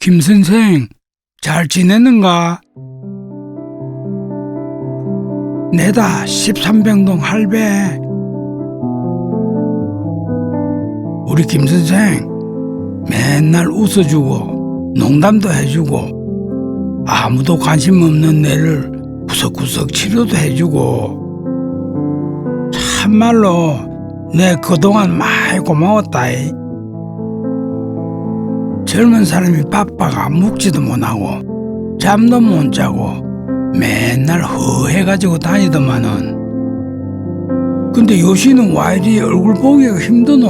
김 선생, 잘 지내는가? 내다 13병동 할배. 우리 김 선생 맨날 웃어주고 농담도 해주고 아무도 관심 없는 애를 구석구석 치료도 해주고 참말로 내 그동안 많이 고마웠다. 이. 젊은 사람이 바빠가 묵지도 못하고 잠도 못 자고 맨날 허해가지고 다니더만은. 근데 요시는 와 이리 얼굴 보기가 힘드노.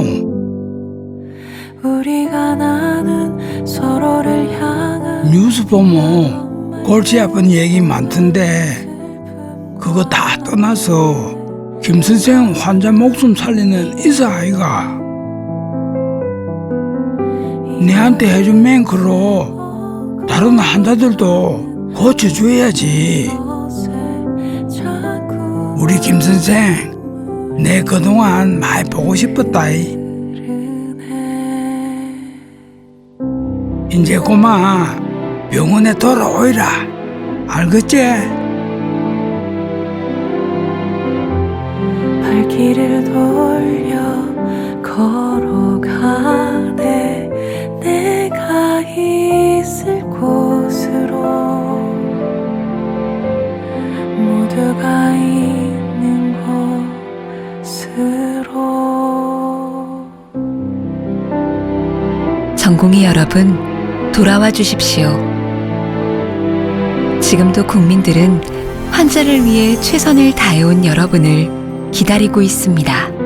우리가 나는 서로를 향한 뉴스 보면 골치 아픈 얘기 많던데 그거 다 떠나서 김 선생 환자 목숨 살리는 의사 아이가 내한테 해준 맹크로 다른 환자들도 고쳐줘야지. 우리 김 선생 내 그동안 많이 보고 싶었다이. 이제 고마. 병원에 돌아오이라. 알겠지? 발길을 돌 전공의 여러분, 돌아와 주십시오. 지금도 국민들은 환자를 위해 최선을 다해온 여러분을 기다리고 있습니다.